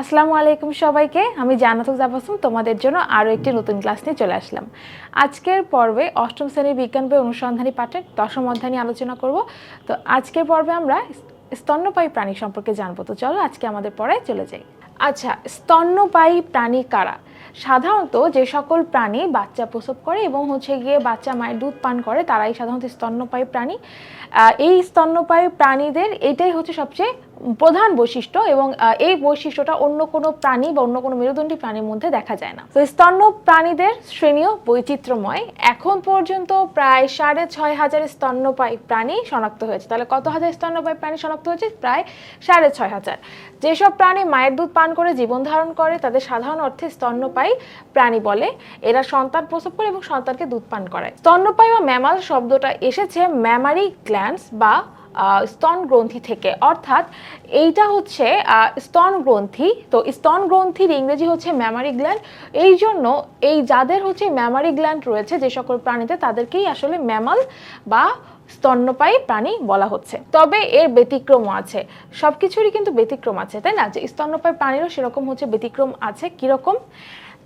আসসালামু আলাইকুম সবাইকে। আমি জান্নাতুল জাফাসুম তোমাদের জন্য আরও একটি নতুন ক্লাস নিয়ে চলে আসলাম। আজকের পর্বে অষ্টম শ্রেণির বিজ্ঞান বই অনুসন্ধানী পাঠের দশম অধ্যায় নিয়ে আলোচনা করব। তো আজকের পর্বে আমরা স্তন্যপায়ী প্রাণী সম্পর্কে জানব। তো চলো আজকে আমাদের পড়ায় চলে যাই। আচ্ছা স্তন্যপায়ী প্রাণী কারা? সাধারণত যে সকল প্রাণী বাচ্চা প্রসব করে এবং হচ্ছে গিয়ে বাচ্চা মায়ের দুধ পান করে, তারাই সাধারণত স্তন্যপায়ী প্রাণী। এই স্তন্যপায়ী প্রাণীদের এটাই হচ্ছে সবচেয়ে প্রধান বৈশিষ্ট্য এবং এই বৈশিষ্ট্যটা অন্য কোনো প্রাণী বা অন্য কোনো মেরুদণ্ডী প্রাণীর মধ্যে দেখা যায় না। তো স্তন্য প্রাণীদের শ্রেণীও বৈচিত্র্যময়। এখন পর্যন্ত প্রায় সাড়ে ছয় হাজার স্তন্যপায়ী প্রাণী শনাক্ত হয়েছে। তাহলে কত হাজার স্তন্যপায়ী প্রাণী শনাক্ত হয়েছে? প্রায় সাড়ে ছয় হাজার। যেসব প্রাণী মায়ের দুধ পান করে, জীবন ধারণ করে, তাদের সাধারণ অর্থে স্তন্যপায়ী প্রাণী বলে। এরা সন্তান প্রসব করে এবং সন্তানকে দুধ পান করায়। স্তন্যপায়ী বা ম্যামাল শব্দটা এসেছে ম্যামারি গ্ল্যান্ডস বা স্তন গ্রন্থি থেকে। অর্থাৎ এইটা হচ্ছে স্তন গ্রন্থি। তো স্তন গ্রন্থির ইংরেজি হচ্ছে ম্যামারি গ্ল্যান্ড এই জন্য এই যাদের হচ্ছে ম্যামারি গ্ল্যান্ড রয়েছে, যে সকল প্রাণীতে তাদেরকেই আসলে ম্যামাল বা স্তন্যপায়ী প্রাণী বলা হচ্ছে। তবে এর ব্যতিক্রমও আছে। সব কিছুরই কিন্তু ব্যতিক্রম আছে, তাই না? যে স্তন্যপায়ী প্রাণীরও সেরকম হচ্ছে ব্যতিক্রম আছে। কীরকম?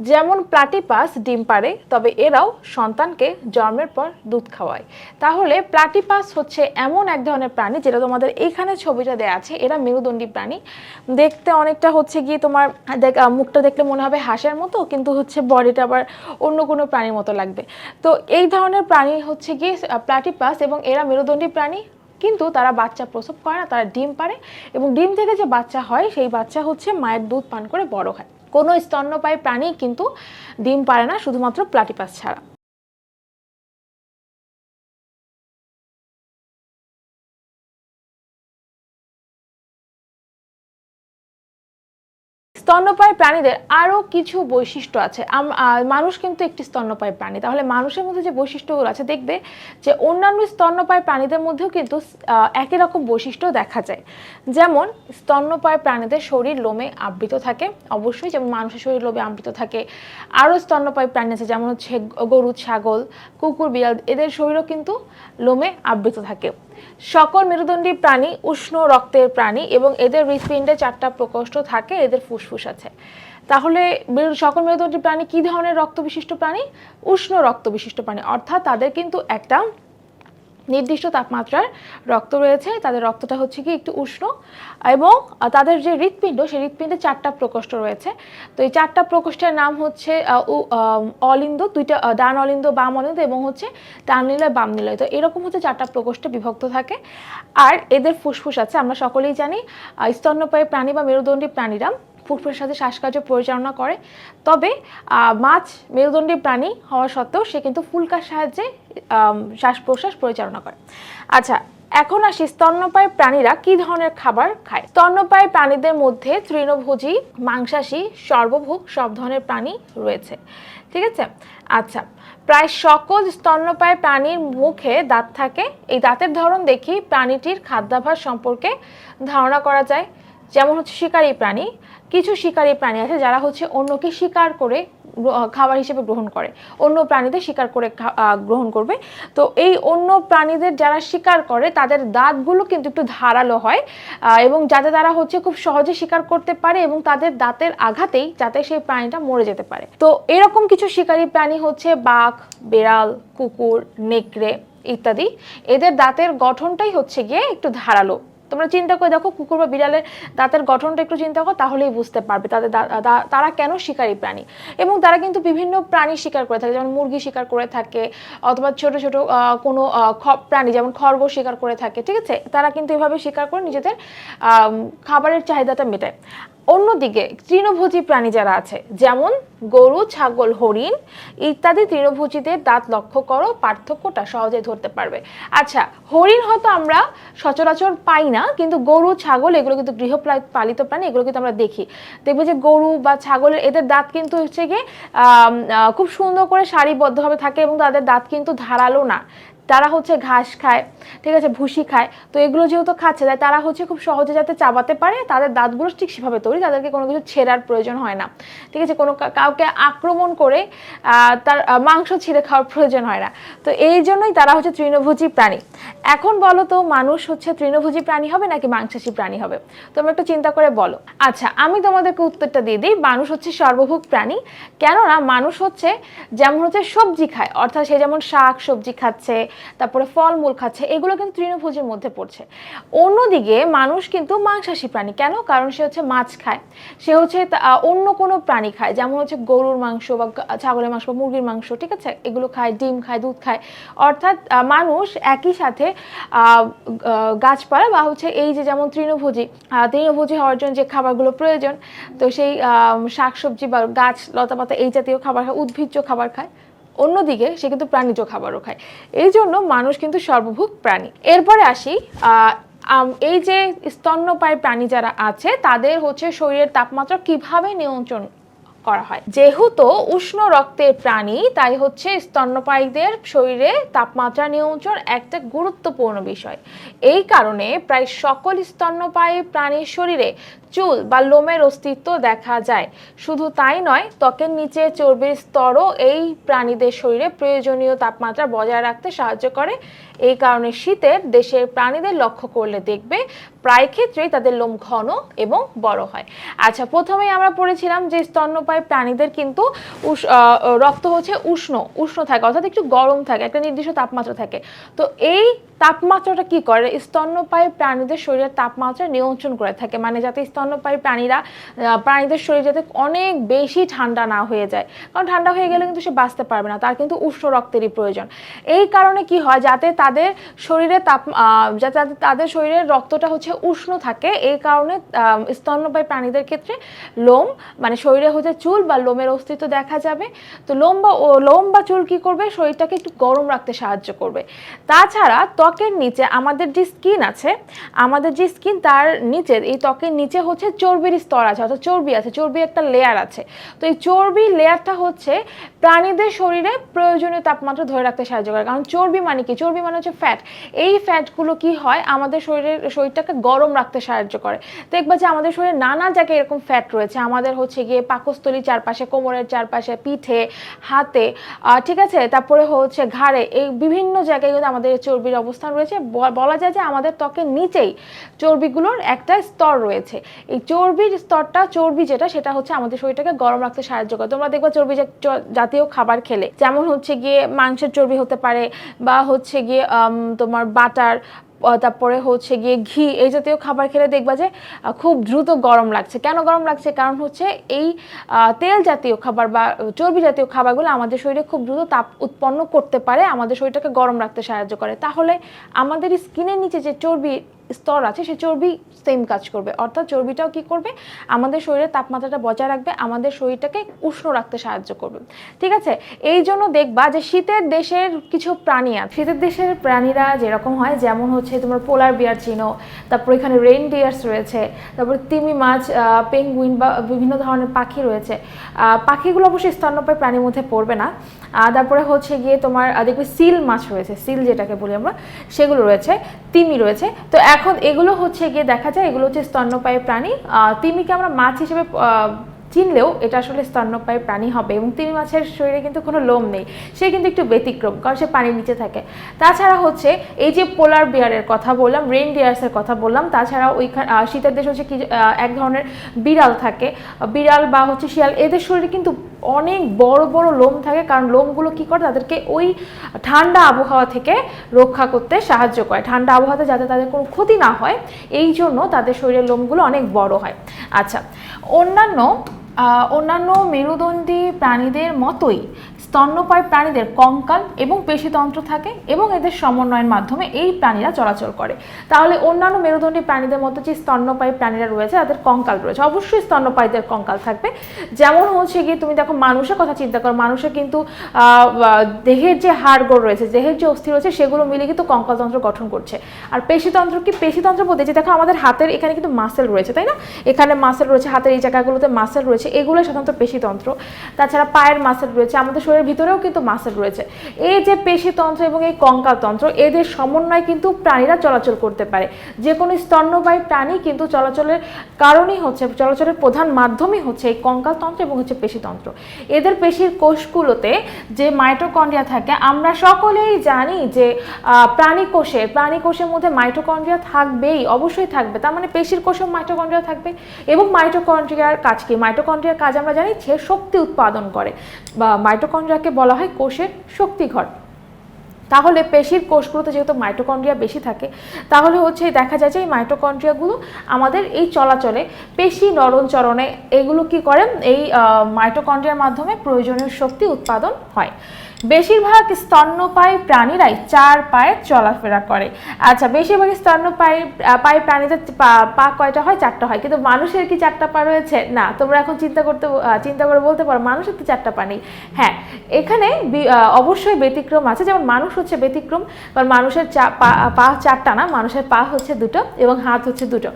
যেমন প্লাটিপাস ডিম পারে তবে এরাও সন্তানকে জন্মের পর দুধ খাওয়ায়। তাহলে প্লাটিপাস হচ্ছে এমন এক ধরনের প্রাণী যেটা তোমাদের এইখানে ছবিটা দেওয়া আছে। এরা মেরুদণ্ডী প্রাণী। দেখতে অনেকটা হচ্ছে গিয়ে তোমার দেখ মুখটা দেখলে মনে হবে হাঁসের মতো, কিন্তু হচ্ছে বডিটা আবার অন্য কোনো প্রাণীর মতো লাগবে। তো এই ধরনের প্রাণী হচ্ছে গিয়ে প্লাটিপাস এবং এরা মেরুদণ্ডী প্রাণী, কিন্তু তারা বাচ্চা প্রসব করে না, তারা ডিম পারে এবং ডিম থেকে যে বাচ্চা হয়, সেই বাচ্চা হচ্ছে মায়ের দুধ পান করে বড় হয়। কোনো স্তন্যপায়ী প্রাণী কিন্তু ডিম পারে না শুধুমাত্র প্লাটিপাস ছাড়া। স্তন্যপায়ী প্রাণীদের আরও কিছু বৈশিষ্ট্য আছে। মানুষ কিন্তু একটি স্তন্যপায়ী প্রাণী। তাহলে মানুষের মধ্যে যে বৈশিষ্ট্যগুলো আছে, দেখবে যে অন্যান্য স্তন্যপায়ী প্রাণীদের মধ্যেও কিন্তু একই রকম বৈশিষ্ট্য দেখা যায়। যেমন স্তন্যপায়ী প্রাণীদের শরীর লোমে আবৃত থাকে, অবশ্যই। যেমন মানুষের শরীর লোমে আবৃত থাকে। আরও স্তন্যপায়ী প্রাণী আছে, যেমন হচ্ছে গরু, ছাগল, কুকুর, বিড়াল। এদের শরীরও কিন্তু লোমে আবৃত থাকে। সকল মেরুদণ্ডী প্রাণী, উষ্ণ রক্তের প্রাণী এবং এদের হৃৎপিণ্ডে চারটা প্রকোষ্ঠ থাকে, এদের ফুসফুস আছে। তাহলে সকল মেরুদণ্ডী প্রাণী কি ধরনের রক্ত বিশিষ্ট প্রাণী? উষ্ণ রক্ত বিশিষ্ট প্রাণী। অর্থাৎ তাদের কিন্তু একটা নির্দিষ্ট তাপমাত্রার রক্ত রয়েছে। তাদের রক্তটা হচ্ছে কি একটু উষ্ণ এবং তাদের যে হৃৎপিণ্ড, সেই হৃৎপিণ্ডে চারটা প্রকোষ্ঠ রয়েছে। তো এই চারটা প্রকোষ্ঠের নাম হচ্ছে অলিন্দ, দুইটা ডান অলিন্দ, বাম অলিন্দ এবং হচ্ছে ডান নিলয়, বাম নিলয়। তো এরকম হচ্ছে চারটা প্রকোষ্ঠে বিভক্ত থাকে। আর এদের ফুসফুস আছে, আমরা সকলেই জানি স্তন্যপায়ী প্রাণী বা মেরুদণ্ডী প্রাণীরা। ফুসফুসের সাথে শ্বাসকার্য পরিচালনা করে। তবে মাছ মেরুদণ্ডী প্রাণী হওয়া সত্ত্বেও সে কিন্তু ফুলকার সাহায্যে শ্বাস প্রশ্বাস পরিচালনা করে। আচ্ছা এখন আসি স্তন্যপায়ী প্রাণীরা কি ধরনের খাবার খায়? স্তন্যপায়ী প্রাণীদের মধ্যে তৃণভোজী, মাংসাশী, সর্বভোগ সব ধরনের প্রাণী রয়েছে। ঠিক আছে? আচ্ছা প্রায় সকল স্তন্যপায়ী প্রাণীর মুখে দাঁত থাকে। এই দাঁতের ধরন দেখি প্রাণীটির খাদ্যাভাস সম্পর্কে ধারণা করা যায়। যেমন হচ্ছে শিকারী প্রাণী কিছু শিকারী প্রাণী আছে যারা হচ্ছে অন্যকে শিকার করে খাবার হিসেবে গ্রহণ করে। অন্য প্রাণীদের শিকার করে গ্রহণ করবে। তো এই অন্য প্রাণীদের যারা শিকার করে, তাদের দাঁতগুলো কিন্তু একটু ধারালো হয় এবং যাতে তারা হচ্ছে খুব সহজে শিকার করতে পারে এবং তাদের দাঁতের আঘাতেই যাতে সেই প্রাণীটা মরে যেতে পারে। তো এরকম কিছু শিকারী প্রাণী হচ্ছে বাঘ, বেড়াল, কুকুর, নেকড়ে ইত্যাদি। এদের দাঁতের গঠনটাই হচ্ছে গিয়ে একটু ধারালো। তোমরা চিন্তা করে দেখো, কুকুর বা বিড়ালের দাঁতের গঠনটা একটু চিন্তা করো, তাহলেই বুঝতে পারবে তাদের তারা কেন শিকারী প্রাণী। এবং তারা কিন্তু বিভিন্ন প্রাণী শিকার করে থাকে, যেমন মুরগি শিকার করে থাকে, অথবা ছোট ছোট কোনো প্রাণী, যেমন খরগোশ শিকার করে থাকে, ঠিক আছে? তারা কিন্তু এভাবে শিকার করে নিজেদের খাবারের চাহিদাটা মেটায়। অন্যদিকে তৃণভোজী প্রাণী যারা আছে, যেমন গরু, ছাগল, হরিণ, ইত্যাদি তৃণভোজীদের দাঁত লক্ষ্য করো, পার্থক্যটা সহজে ধরতে পারবে। আচ্ছা হরিণ হয়তো আমরা সচরাচর পাই না, কিন্তু গরু, ছাগল এগুলো কিন্তু গৃহপালিত প্রাণী, এগুলো কিন্তু আমরা দেখি। দেখবে যে গরু বা ছাগলের এদের দাঁত কিন্তু হচ্ছে গিয়ে খুব সুন্দর করে সারিবদ্ধভাবে থাকে এবং তাদের দাঁত কিন্তু ধারালো না। তারা হচ্ছে ঘাস খায়, ঠিক আছে, ভুসি খায়। তো এগুলো যেহেতু খাচ্ছে, তাই তারা হচ্ছে খুব সহজে যাতে চাবাতে পারে, তাদের দাঁতগুলো ঠিক সেভাবে তৈরি, তাদেরকে কোনো কিছু ছেঁড়ার প্রয়োজন হয় না। ঠিক আছে, কোনো কাউকে আক্রমণ করে তার মাংস ছিঁড়ে খাওয়ার প্রয়োজন হয় না। তো এই জন্যই তারা হচ্ছে তৃণভোজী প্রাণী। এখন বলো তো, মানুষ হচ্ছে তৃণভোজী প্রাণী হবে নাকি মাংসাশী প্রাণী হবে? তোমরা একটু চিন্তা করে বলো। আচ্ছা আমি তোমাদেরকে উত্তরটা দিয়ে দিই, মানুষ হচ্ছে সর্বভোগ প্রাণী। কেননা মানুষ হচ্ছে যেমন হচ্ছে সবজি খায়, অর্থাৎ সে যেমন শাক, সবজি খাচ্ছে তারপরে ফলমূল খাচ্ছে, এগুলো কিন্তু তৃণভোজীর মধ্যে পড়ছে। অন্যদিকে মানুষ কিন্তু মাংসাশী প্রাণী, কেন? কারণ সে হচ্ছে মাছ খায়। সে হচ্ছে অন্য কোনো প্রাণী খায়, যেমন হচ্ছে গরুর মাংস বা ছাগলের মাংস বা মুরগির মাংস, ঠিক আছে? এগুলো খায়, ডিম খায়, দুধ খায়। অর্থাৎ মানুষ একই সাথে গাছপালা বা হচ্ছে এই যে যেমন তৃণভোজী তৃণভোজী হওয়ার জন্য যে খাবারগুলো প্রয়োজন, তো সেই শাকসবজি বা গাছ, লতাপাতা এই জাতীয় খাবার খায়, উদ্ভিজ্জ খাবার খায়। অন্যদিকে সে কিন্তু প্রাণীজ খাবারও খায়। এই জন্য মানুষ কিন্তু সর্বভোগ প্রাণী। এরপরে আসি এই যে স্তন্যপায়ী প্রাণী যারা আছে, তাদের হচ্ছে শরীরের তাপমাত্রা কীভাবে নিয়ন্ত্রণ করা হয়? যেহেতু উষ্ণ রক্তের প্রাণী, তাই হচ্ছে স্তন্যপায়ীদের শরীরে তাপমাত্রা নিয়ন্ত্রণ একটা গুরুত্বপূর্ণ বিষয়। এই কারণে প্রায় সকল স্তন্যপায়ী প্রাণীর শরীরে চুল বা লোমের অস্তিত্ব দেখা যায়। শুধু তাই নয়, ত্বকের নিচে চর্বির স্তরও এই প্রাণীদের শরীরে প্রয়োজনীয় তাপমাত্রা বজায় রাখতে সাহায্য করে। এই কারণে শীতের দেশের প্রাণীদের লক্ষ্য করলে দেখবে প্রায় ক্ষেত্রেই তাদের লোম ঘন এবং বড় হয়। আচ্ছা প্রথমেই আমরা পড়েছিলাম যে স্তন্যপায়ী প্রাণীদের কিন্তু রক্ত হচ্ছে উষ্ণ উষ্ণ থাকে, অর্থাৎ একটু গরম থাকে, একটা নির্দিষ্ট তাপমাত্রা থাকে। তো এই তাপমাত্রাটা কি করে? স্তন্যপায়ী প্রাণীদের শরীরের তাপমাত্রা নিয়ন্ত্রণ করে থাকে। মানে যাতে স্তন্যপায়ী প্রাণীরা প্রাণীদের শরীর যাতে অনেক বেশি ঠান্ডা না হয়ে যায়। কারণ ঠান্ডা হয়ে গেলে কিন্তু সে বাঁচতে পারবে না, তার কিন্তু উষ্ণ রক্তেরই প্রয়োজন। এই কারণে কি হয়? যাতে তাদের শরীরে তাপ যাতে তাদের- শরীরের রক্তটা হচ্ছে উষ্ণ থাকে, এই কারণে স্তন্যপায়ী প্রাণীদের ক্ষেত্রে লোম মানে শরীরে হচ্ছে চুল বা লোমের অস্তিত্ব দেখা যাবে। তো লোম বা লোম বা চুল কি করবে? শরীরটাকে একটু গরম রাখতে সাহায্য করবে। তাছাড়া ত্বকের নিচে আমাদের যে স্কিন আছে, আমাদের যে স্কিন তার নিচে এই ত্বকের নিচে হচ্ছে চর্বির স্তর আছে, অর্থাৎ চর্বি আছে চর্বি একটা লেয়ার আছে। তো এই চর্বি লেয়ারটা হচ্ছে প্রাণীদের শরীরে প্রয়োজনীয় তাপমাত্রা ধরে রাখতে সাহায্য করে। কারণ চর্বি মানে কি? চর্বি মানে হচ্ছে ফ্যাট এই ফ্যাটগুলো কি হয়? আমাদের শরীরের, শরীরটাকে গরম রাখতে সাহায্য করে। দেখবা যে আমাদের শরীরে নানা জায়গায় এরকম ফ্যাট রয়েছে। আমাদের হচ্ছে গিয়ে পাকস্থলীর চারপাশে, কোমরের চারপাশে, পিঠে, হাতে ঠিক আছে? তারপরে হচ্ছে ঘাড়ে, এই বিভিন্ন জায়গায় কিন্তু আমাদের চর্বির চর্বির অবস্থান রয়েছে। বলা যায় যে আমাদের ত্বকের নিচেই চর্বিগুলোর একটা স্তর রয়েছে। এই চর্বির স্তরটা, চর্বি যেটা, সেটা হচ্ছে আমাদের শরীরটাকে গরম রাখতে সাহায্য করে। তোমরা দেখবা চর্বি জাতীয় খাবার খেলে। যেমন হচ্ছে গিয়ে মাংসের চর্বি হতে পারে বা হচ্ছে গিয়ে তোমার বাটার তারপরে হচ্ছে গিয়ে ঘি, এই জাতীয় খাবার খেলে দেখবা যে খুব দ্রুত গরম লাগছে। কেন গরম লাগছে? কারণ হচ্ছে এই তেল জাতীয় খাবার বা চর্বি জাতীয় খাবারগুলো আমাদের শরীরে খুব দ্রুত তাপ উৎপন্ন করতে পারে, আমাদের শরীরটাকে গরম রাখতে সাহায্য করে। তাহলে আমাদের স্কিনের নিচে যে চর্বি স্তর আছে, সে চর্বি সেম কাজ করবে। অর্থাৎ চর্বিটাও কি করবে? আমাদের শরীরের তাপমাত্রাটা বজায় রাখবে, আমাদের শরীরটাকে উষ্ণ রাখতে সাহায্য করবে। ঠিক আছে? এই জন্য দেখবা যে শীতের দেশের কিছু প্রাণী আছে। শীতের দেশের প্রাণীরা যেরকম হয়, যেমন হচ্ছে তোমার পোলার বিয়ার চিনো, তারপর এখানে রেইন ডিয়ার্স রয়েছে, তারপর তিমি মাছ পেঙ্গুইন বা বিভিন্ন ধরনের পাখি রয়েছে। পাখিগুলো অবশ্যই স্তন্যপায়ী প্রাণীর মধ্যে পড়বে না। তারপরে হচ্ছে গিয়ে তোমার দেখবে সিল মাছ রয়েছে, সিল যেটাকে বলি আমরা, সেগুলো রয়েছে, তিমি রয়েছে। তো এখন এগুলো হচ্ছে গিয়ে দেখা যায়, এগুলো হচ্ছে স্তন্যপায়ী প্রাণী। তিমিকে আমরা মাছ হিসেবে চিনলেও এটা আসলে স্তন্যপায়ী প্রাণী হবে এবং তিমি মাছের শরীরে কিন্তু কোনো লোম নেই। সে কিন্তু একটু ব্যতিক্রম, কারণ সে পানির নিচে থাকে। তাছাড়া হচ্ছে এই যে পোলার বিয়ারের কথা বললাম রেন ডিয়ার্সের কথা বললাম, তাছাড়া ওইখানে শীতের দেশ হচ্ছে কি এক ধরনের বিড়াল থাকে। বিড়াল বা হচ্ছে শিয়াল, এদের শরীরে কিন্তু অনেক বড় বড় লোম থাকে, কারণ লোমগুলো কি করে? তাদেরকে ওই ঠান্ডা আবহাওয়া থেকে রক্ষা করতে সাহায্য করে। ঠান্ডা আবহাওয়াতে যাতে তাদের কোনো ক্ষতি না হয়, এই জন্য তাদের শরীরের লোমগুলো অনেক বড় হয়। আচ্ছা অন্যান্য অন্যান্য মেরুদণ্ডী প্রাণীদের মতোই স্তন্যপায়ী প্রাণীদের কঙ্কাল এবং পেশিতন্ত্র থাকে এবং এদের সমন্বয়ের মাধ্যমে এই প্রাণীরা চলাচল করে। তাহলে অন্যান্য মেরুদণ্ডী প্রাণীদের মতো যে স্তন্যপায়ী প্রাণীরা রয়েছে, তাদের কঙ্কাল রয়েছে। অবশ্যই স্তন্যপায়ীদের কঙ্কাল থাকবে। যেমন হচ্ছে গিয়ে তুমি দেখো মানুষের কথা চিন্তা করো। মানুষের কিন্তু দেহের যে হাড়গোড় রয়েছে, দেহের যে অস্থি রয়েছে, সেগুলো মিলে কিন্তু কঙ্কালতন্ত্র গঠন করছে। আর পেশিতন্ত্র কি? পেশিতন্ত্র বলতে যে দেখো আমাদের হাতের এখানে কিন্তু মাসেল রয়েছে, তাই না? এখানে মাসেল রয়েছে, হাতের এই জায়গাগুলোতে মাসেল রয়েছে এগুলো সাধারণত পেশিতন্ত্র। তাছাড়া পায়ের মাসেল রয়েছে, আমাদের শরীরে পেছনের ভিতরেও কিন্তু মাসেল রয়েছে। এই যে পেশিতন্ত্র এবং এই কঙ্কালতন্ত্র এদের সমন্বয় কিন্তু প্রাণীরা চলাচল করতে পারে। যে কোনো স্তন্যবায়ী প্রাণী কিন্তু চলাচলের কারণই হচ্ছে, চলাচলের প্রধান মাধ্যমই হচ্ছে এই কঙ্কালতন্ত্র এবং হচ্ছে পেশিতন্ত্র এদের পেশির কোষগুলোতে যে মাইটোকন্ড্রিয়া থাকে, আমরা সকলেই জানি যে প্রাণী কোষে প্রাণী কোষের মধ্যে মাইটোকন্ড্রিয়া থাকবেই, অবশ্যই থাকবে। তার মানে পেশির কোষেও মাইটোকন্ড্রিয়া থাকবে এবং মাইটোকন্ড্রিয়ার কাজ কি? মাইটোকন্ড্রিয়ার কাজ আমরা জানি সে শক্তি উৎপাদন করে। বা মাইটোকন্ড্রিয়াকে বলা হয় কোষের শক্তিঘর। তাহলে পেশির কোষগুলোতে যেহেতু মাইটোকন্ড্রিয়া বেশি থাকে, তাহলে হচ্ছে দেখা যায় যে এই মাইটোকন্ড্রিয়াগুলো আমাদের এই চলাচলে পেশি নরণচরণে এগুলো কি করে? এই মাইটোকন্ড্রিয়ার মাধ্যমে প্রয়োজনীয় শক্তি উৎপাদন হয়। বেশিরভাগ স্তন্যপায়ী প্রাণীরাই চার পায়ে চলাফেরা করে। আচ্ছা বেশিরভাগ স্তন্যপায়ী পায়ী প্রাণীদের পা- কয়টা হয়? চারটা হয়। কিন্তু মানুষের কি চারটা পা রয়েছে? না, তোমরা এখন চিন্তা করতে চিন্তা করে বলতে পারো, মানুষের তো চারটা পা নেই। হ্যাঁ এখানে অবশ্যই ব্যতিক্রম আছে। যেমন মানুষ হচ্ছে ব্যতিক্রম, কারণ মানুষের পা চারটা না, মানুষের পা হচ্ছে দুটো এবং হাত হচ্ছে দুটো।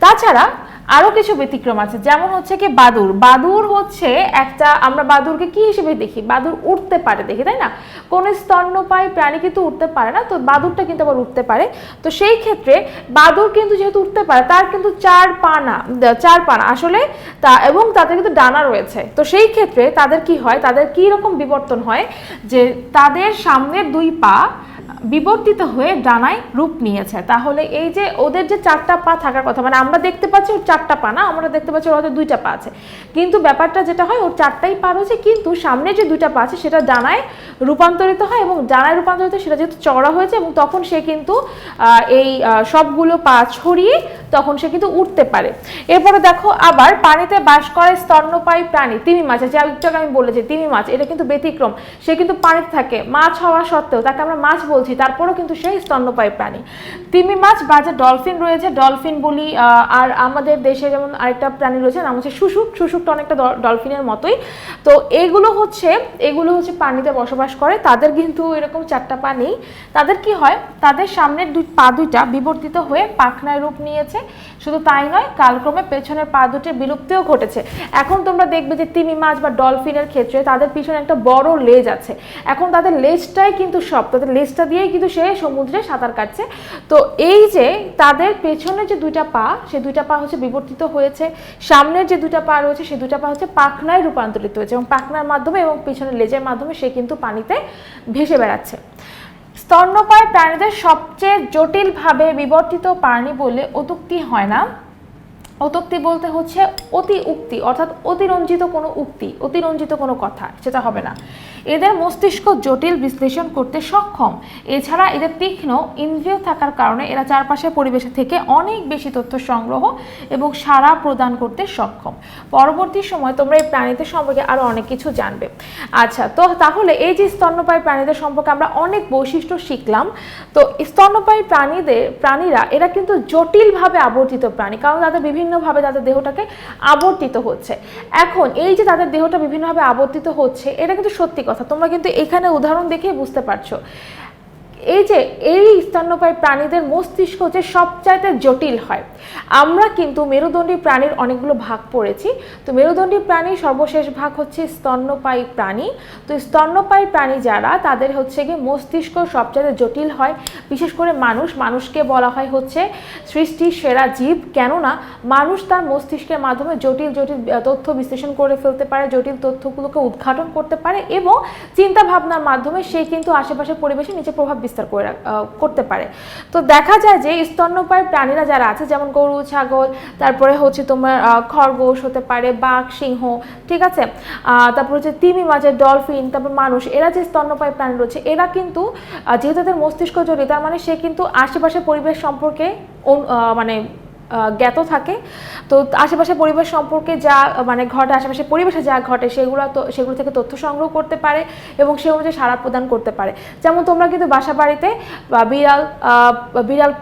তাছাড়া আরও কিছু ব্যতিক্রম আছে। যেমন হচ্ছে কি বাদুর বাদুর হচ্ছে একটা, আমরা বাদুরকে কি হিসেবে দেখি? বাদুর উঠতে পারে দেখি। তাই না? কোন স্তন্যপায়ী প্রাণী কিন্তু উঠতে পারে না, তো বাদুরটা কিন্তু আবার উঠতে পারে। তো সেই ক্ষেত্রে বাদুর কিন্তু যেহেতু উঠতে পারে, তার কিন্তু চার পানা চার পানা আসলে তা, এবং তাদের কিন্তু ডানা রয়েছে। তো সেই ক্ষেত্রে তাদের কি হয়? তাদের কি রকম বিবর্তন হয়? যে তাদের সামনের দুই পা বিবর্তিত হয়ে ডানায় রূপ নিয়েছে। তাহলে এই যে ওদের যে চারটা পা থাকার কথা মানে আমরা দেখতে পাচ্ছি ওর চারটা পা না, আমরা দেখতে পাচ্ছি ওর হয়তো দুইটা পা আছে। কিন্তু ব্যাপারটা যেটা হয়, ওর চারটাই পা রয়েছে, কিন্তু সামনে যে দুইটা পা আছে, সেটা ডানায় রূপান্তরিত হয় এবং ডানায় রূপান্তরিত সেটা যেহেতু চড়া হয়েছে এবং তখন সে কিন্তু এই সবগুলো পা ছড়িয়ে তখন সে কিন্তু উঠতে পারে। এরপরে দেখো, আবার পানিতে বাস করে স্তন্যপায়ী প্রাণী, তিমি মাছ। আছে একটু আমি বলেছি তিমি মাছ, এটা কিন্তু ব্যতিক্রম। সে কিন্তু পানিতে থাকে। মাছ হওয়া সত্ত্বেও তাকে আমরা মাছ বলছি, তারপরেও কিন্তু সেই স্তন্যপায়ী প্রাণী। তিমি মাছ বা যে ডলফিন রয়েছে, ডলফিন বলি আর আমাদের দেশে যেমন আরেকটা প্রাণী রয়েছে, নাম হচ্ছে শুশুক। শুশুকটা অনেকটা ডলফিনের মতোই। তো এগুলো হচ্ছে এগুলো হচ্ছে পানিতে বসবাস করে। তাদের কিন্তু এরকম চারটা পা নেই। তাদের কি হয়, তাদের সামনের দুই, পা দুইটা বিবর্তিত হয়ে পাখনায় রূপ নিয়েছে। শুধু তাই নয়, কালক্রমে পেছনের পা দুটির বিলুপ্তিও ঘটেছে। এখন তোমরা দেখবে যে তিমি মাছ বা ডলফিনের ক্ষেত্রে তাদের পিছনে একটা বড় লেজ আছে। এখন তাদের লেজটাই কিন্তু সব, তাদের লেজটা দিয়েই কিন্তু সে সমুদ্রে সাঁতার কাটছে। তো এই যে তাদের পেছনে যে দুইটা পা, সে দুইটা পা হচ্ছে বিবর্তিত হয়েছে। সামনের যে দুইটা পা রয়েছে, সে দুইটা পা হচ্ছে পাখনায় রূপান্তরিত হয়েছে এবং পাখনার মাধ্যমে এবং পিছনের লেজের মাধ্যমে সে কিন্তু পানিতে ভেসে বেড়াচ্ছে। স্তন্যপায়ী প্রাণীদের সবচেয়ে জটিলভাবে বিবর্তিত প্রাণী বলে অতুক্তি হয় না। অতুক্তি বলতে হচ্ছে অতি উক্তি অর্থাৎ অতিরঞ্জিত কোনো উক্তি, অতিরঞ্জিত কোনো কথা, সেটা হবে না। এদের মস্তিষ্ক জটিল বিশ্লেষণ করতে সক্ষম। এছাড়া এদের তীক্ষ্ণ, ইন্দ্রিয় থাকার কারণে এরা চারপাশের পরিবেশে থেকে অনেক বেশি তথ্য সংগ্রহ এবং সাড়া প্রদান করতে সক্ষম। পরবর্তী সময় তোমরা এই প্রাণীদের সম্পর্কে আরও অনেক কিছু জানবে। আচ্ছা তো তাহলে এই যে স্তন্যপায়ী প্রাণীদের সম্পর্কে আমরা অনেক বৈশিষ্ট্য শিখলাম। তো স্তন্যপায়ী প্রাণীদের, প্রাণীরা এরা কিন্তু জটিলভাবে আবর্তিত প্রাণী, কারণ তাদের বিভিন্নভাবে তাদের দেহটাকে আবর্তিত হচ্ছে। এখন এই যে তাদের দেহটা বিভিন্নভাবে আবর্তিত হচ্ছে, এটা কিন্তু সত্যি কথা। তোমরা কিন্তু এখানে উদাহরণ দেখে বুঝতে পারছ। এই যে, এই স্তন্যপায়ী প্রাণীদের মস্তিষ্ক যে সবচাইতে জটিল হয়। আমরা কিন্তু মেরুদণ্ডী প্রাণীর অনেকগুলো ভাগ পড়েছি। তো মেরুদণ্ডী প্রাণীর সর্বশেষ ভাগ হচ্ছে স্তন্যপায়ী প্রাণী। তো স্তন্যপায়ী প্রাণী যারা, তাদের হচ্ছে গিয়ে মস্তিষ্ক সবচাইতে জটিল হয়। বিশেষ করে মানুষ, মানুষকে বলা হয় হচ্ছে সৃষ্টির সেরা জীব। কেননা, মানুষ তার মস্তিষ্কের মাধ্যমে জটিল জটিল তথ্য বিশ্লেষণ করে ফেলতে পারে, জটিল তথ্যগুলোকে উদ্ঘাটন করতে পারে এবং চিন্তা ভাবনার মাধ্যমে সে কিন্তু আশেপাশের পরিবেশে নিচে প্রভাব বিস্তার করে করতে পারে। তো দেখা যায় যে স্তন্যপায়ী প্রাণীরা যারা আছে, যেমন গরু, ছাগল, তারপরে হচ্ছে তোমার খরগোশ হতে পারে, বাঘ, সিংহ, ঠিক আছে? তারপর হচ্ছে তিমি মাছের ডলফিন, তারপর মানুষ, এরা যে স্তন্যপায়ী প্রাণী রয়েছে, এরা কিন্তু যেহেতু তাদের মস্তিষ্ক জড়িত, তার মানে সে কিন্তু আশেপাশের পরিবেশ সম্পর্কে মানে জ্ঞাত থাকে। তো আশেপাশে পরিবেশ সম্পর্কে যা মানে ঘটে, আশেপাশে পরিবেশে যা ঘটে, সেগুলো তো, সেগুলো থেকে তথ্য সংগ্রহ করতে পারে এবং সে অনুযায়ী সাড়া প্রদান করতে পারে। যেমন তোমরা কিন্তু বাসা বাড়িতে বিড়াল বিড়াল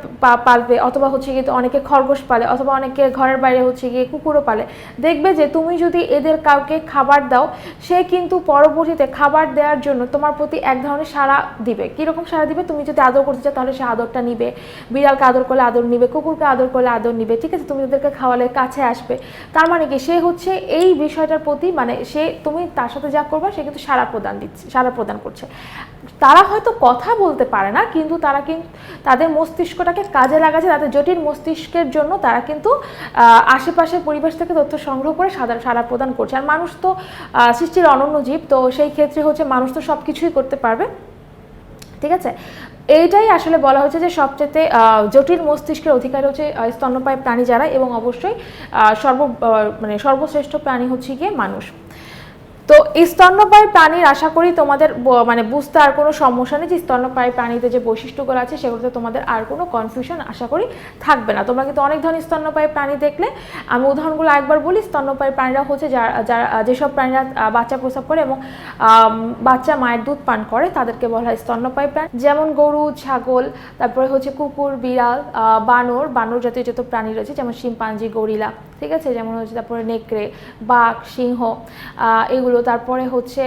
পালবে, অথবা হচ্ছে গিয়ে অনেকে খরগোশ পালে, অথবা অনেকে ঘরের বাইরে হচ্ছে গিয়ে কুকুরও পালে। দেখবে যে তুমি যদি এদের কাউকে খাবার দাও, সে কিন্তু পরবর্তীতে খাবার দেওয়ার জন্য তোমার প্রতি এক ধরনের সাড়া দিবে। কীরকম সাড়া দিবে? তুমি যদি আদর করতে চাও, তাহলে সে আদরটা নিবে। বিড়ালকে আদর করলে আদর নিবে, কুকুরকে আদর করলে আদর নিবে, ঠিক আছে? তুমি তাদেরকে খাওয়ালে, কাছে আসবে। তার মানে কি? সে হচ্ছে এই বিষয়টার প্রতি মানে সে, তুমি তার সাথে যা করবে, সে কিন্তু সারা প্রদান দিচ্ছে সারা প্রদান করছে। তারা হয়তো কথা বলতে পারে না, কিন্তু তারা কিন্তু তাদের মস্তিষ্কটাকে কাজে লাগাচ্ছে, তাদের জটিল মস্তিষ্কের জন্য তারা কিন্তু আশেপাশের পরিবেশ থেকে তথ্য সংগ্রহ করে সাদা সারা প্রদান করছে। আর মানুষ তো সৃষ্টির অনন্য জীব, তো সেই ক্ষেত্রে হচ্ছে মানুষ তো সব কিছুই করতে পারবে। ঠিক আছে? এইটাই আসলে বলা হচ্ছে যে সবচেয়ে জটিল মস্তিষ্কের অধিকার হচ্ছে স্তন্যপায় প্রাণী যারা এবং অবশ্যই সর্ব মানে সর্বশ্রেষ্ঠ প্রাণী হচ্ছে গিয়ে মানুষ। তো স্তন্যপায়ী প্রাণীর আশা করি তোমাদের মানে বুঝতে আর কোনো সমস্যা নেই যে স্তন্যপায়ী প্রাণীতে যে বৈশিষ্ট্যগুলো আছে সেগুলোতে তোমাদের আর কোনো কনফিউশন আশা করি থাকবে না। তোমরা কিন্তু অনেক ধরনের স্তন্যপায়ী প্রাণী দেখলে। আমি উদাহরণগুলো একবার বলি, স্তন্যপায়ী প্রাণীরা হচ্ছে যারা যারা যেসব প্রাণীরা বাচ্চা প্রসব করে এবং বাচ্চা মায়ের দুধ পান করে, তাদেরকে বলা হয় স্তন্যপায়ী প্রাণী। যেমন গরু, ছাগল, তারপরে হচ্ছে কুকুর, বিড়াল বানর বানর জাতীয় যত প্রাণী রয়েছে, যেমন শিম্পাঞ্জি, গরিলা ঠিক আছে? যেমন হচ্ছে তারপরে নেকড়ে, বাঘ, সিংহ এগুলো। তারপরে হচ্ছে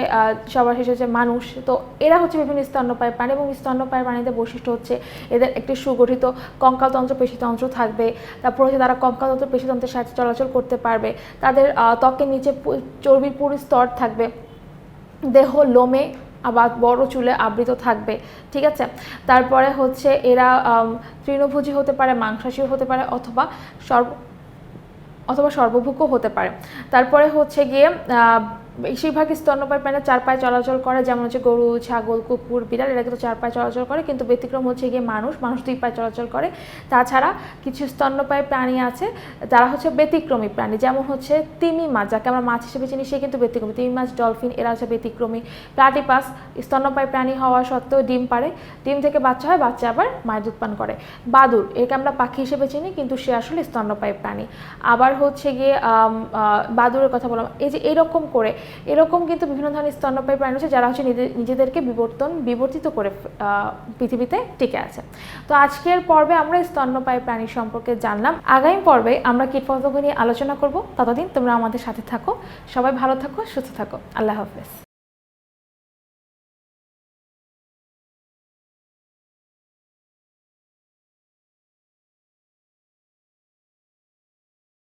সবার শেষে হচ্ছে মানুষ। তো এরা হচ্ছে বিভিন্ন স্তন্যপায়ী প্রাণী এবং স্তন্যপায়ী প্রাণীদের বৈশিষ্ট্য হচ্ছে এদের একটি সুগঠিত কঙ্কালতন্ত্র, পেশিতন্ত্র থাকবে। তারপর হচ্ছে তারা কঙ্কালতন্ত্র, পেশিতন্ত্রের সাথে চলাচল করতে পারবে। তাদের ত্বকের নিচে চর্বির পুরো স্তর থাকবে। দেহ, লোমে, আবার বড় চুলে আবৃত থাকবে। ঠিক আছে? তারপরে হচ্ছে এরা তৃণভোজী হতে পারে মাংসাশীও হতে পারে অথবা সর্ব অথবা সর্বভোগ্য হতে পারে। তারপরে হচ্ছে গিয়ে আহ, বেশিরভাগই স্তন্যপায়ী প্রাণী চার পায়ে চলাচল করে যেমন হচ্ছে গরু ছাগল কুকুর বিড়াল এরা কিন্তু চার পায়ে চলাচল করে কিন্তু ব্যতিক্রম হচ্ছে গিয়ে মানুষ মানুষ দুই পায়ে চলাচল করে। তাছাড়া কিছু স্তন্যপায়ী প্রাণী আছে যারা হচ্ছে ব্যতিক্রমী প্রাণী যেমন হচ্ছে তিমি মাছ যাকে আমরা মাছ হিসেবে চিনি সে কিন্তু ব্যতিক্রমী। তিমি মাছ ডলফিন এরা হচ্ছে ব্যতিক্রমী। প্লাটিপাস স্তন্যপায়ী প্রাণী হওয়া সত্ত্বেও ডিম পারে। ডিম থেকে বাচ্চা হয় বাচ্চা আবার মায়ের দুধ পান করে। বাদুর একে আমরা পাখি হিসেবে চিনি কিন্তু সে আসলে স্তন্যপায়ী প্রাণী। আবার হচ্ছে গিয়ে বাদুরের কথা বললাম এই যে এরকম করে এরকম কিন্তু বিভিন্ন ধরনের স্তন্যপায়ী প্রাণী রয়েছে যারা হচ্ছে নিজে- নিজেদেরকে বিবর্তন, বিবর্তিত করে পৃথিবীতে টিকে আছে। তো আজকের পর্বে আমরা স্তন্যপায়ী প্রাণী সম্পর্কে জানলাম। আগামী পর্বে আমরা কীটপতঙ্গ নিয়ে আলোচনা করব। ততদিন তোমরা আমাদের সাথে থাকো। সবাই ভালো থাকো, সুস্থ থাকো। আল্লাহ হাফেজ।